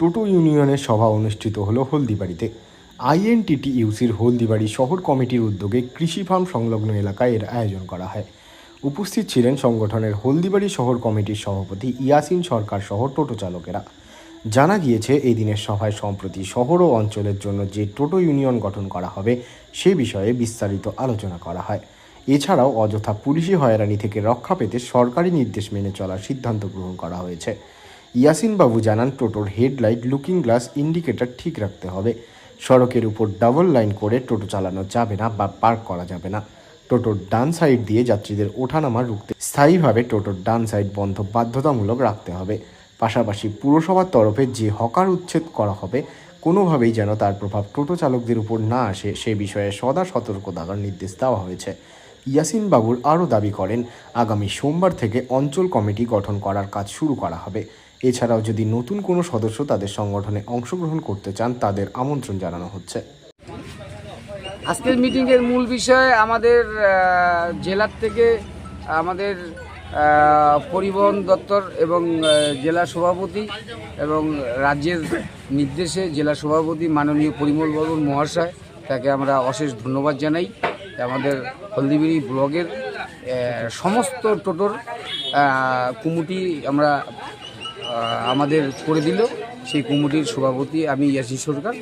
টোটো ইউনিয়নের সভা অনুষ্ঠিত হলো হলদিবাড়িতে। আইএনটিটিইউসির হলদিবাড়ি শহর কমিটির উদ্যোগে কৃষি ফার্ম সংলগ্ন এলাকায় এর আয়োজন করা হয়। উপস্থিত ছিলেন সংগঠনের হলদিবাড়ি শহর কমিটির সভাপতি ইয়াসিন সরকার সহ টোটো চালকেরা। জানা গিয়েছে এই দিনের সভায় সম্প্রতি শহর ও অঞ্চলের জন্য যে টোটো ইউনিয়ন গঠন করা হবে, সে বিষয়ে বিস্তারিত আলোচনা করা হয়। এছাড়াও অযথা পুলিশি হয়রানি থেকে রক্ষা পেতে সরকারি নির্দেশ মেনে চলার সিদ্ধান্ত গ্রহণ করা হয়েছে। ইয়াসিন বাবু জানান, টোটোর হেডলাইট, লুকিং গ্লাস, ইন্ডিকেটর ঠিক রাখতে হবে। সড়কের উপর ডাবল লাইন করে টোটো চালানো যাবে না বা পার্ক করা যাবে না। টোটোর ডান সাইড দিয়ে যাত্রীদের ওঠানামা রুখতে স্থায়ীভাবে টোটোর ডান সাইড বন্ধ বাধ্যতামূলক রাখতে হবে। পাশাপাশি পুরসভার তরফে যে হকার উচ্ছেদ করা হবে, কোনোভাবেই যেন তার প্রভাব টোটো চালকদের উপর না আসে, সে বিষয়ে সদা সতর্ক থাকার নির্দেশ দেওয়া হয়েছে। ইয়াসিন বাবুর আরও দাবি করেন, আগামী সোমবার থেকে অঞ্চল কমিটি গঠন করার কাজ শুরু করা হবে। এছাড়াও যদি নতুন কোনো সদস্য তাদের সংগঠনে অংশগ্রহণ করতে চান, তাদের আমন্ত্রণ জানানো হচ্ছে। আজকের মিটিংয়ের মূল বিষয় আমাদের জেলার থেকে আমাদের পরিবহন দপ্তর এবং জেলা সভাপতি এবং রাজ্যের নির্দেশে জেলা সভাপতি মাননীয় পরিমল বর্মন মহাশয়, তাকে আমরা অশেষ ধন্যবাদ জানাই। আমাদের হলদিবিড়ি ব্লগের সমস্ত টোটোর কুমুটি আমরা আমাদের করে দিল সেই কমিটির সভাপতি আমি ইয়াসি সরকার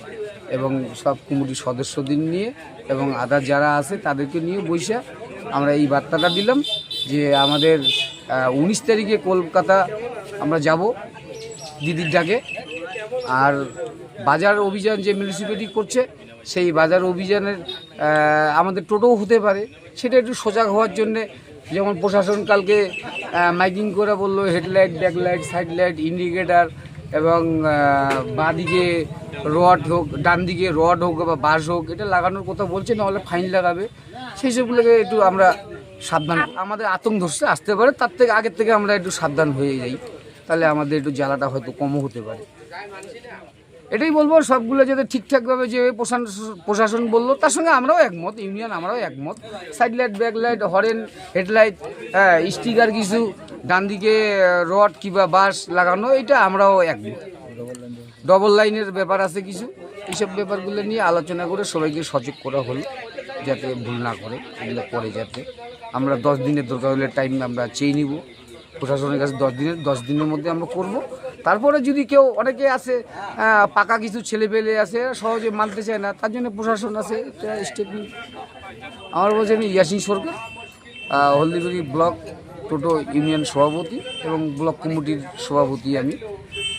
এবং সব কমিটির সদস্যদের নিয়ে এবং আদার যারা আছে তাদেরকে নিয়ে বৈশা আমরা এই বার্তাটা দিলাম যে আমাদের উনিশ তারিখে কলকাতা আমরা যাব দিদির ডাকে। আর বাজার অভিযান যে মিউনিসিপ্যালিটি করছে, সেই বাজার অভিযানের আমাদের টোটোও হতে পারে। সেটা একটু সজাগ হওয়ার জন্যে যেমন প্রশাসন কালকে মাইকিং করে বলল, headlight, backlight side light indicator এবং বাঁদিকে রড হোক ডান দিকে রড হোক বা বাস হোক, এটা লাগানোর কথা বলছে, নাহলে ফাইন লাগাবে। সেই সবগুলোকে একটু আমরা সাবধান আমাদের আতঙ্ক ধরছে, আসতে পারে, তার থেকে আগের থেকে আমরা একটু সাবধান হয়ে যাই। তাহলে আমাদের একটু জ্বালাটা হয়তো কমও হতে পারে। এটাই বলব, সবগুলো যাতে ঠিকঠাকভাবে যে প্রশাসন বলল, তার সঙ্গে আমরাও একমত, ইউনিয়ন আমরাও একমত। Side light back light horn headlight sticker কিছু ডান দিকে রড কিংবা বাস লাগানো, এটা আমরাও একমত। ডবল লাইনের ব্যাপার আছে কিছু, এইসব ব্যাপারগুলো নিয়ে আলোচনা করে সবাইকে সচেত করা হলো, যাতে ভুল না করে, এগুলো করে যাতে। আমরা দশ দিনের দরকার হলে টাইম আমরা চেয়ে নিব। প্রশাসনের কাছে দশ দিনের দশ দিনের মধ্যে আমরা করব। তারপরে যদি কেউ অনেকে আছে পাকা কিছু ছেলে পেলে আছে সহজে মানতে চায় না তার জন্য প্রশাসন আছে স্টেপ আমার আমার আমি ইয়াসিন সরকার আহ, হলদিবাড়ি ব্লক টোটো ইউনিয়ন সভাপতি এবং ব্লক কমিটির সভাপতি আমি।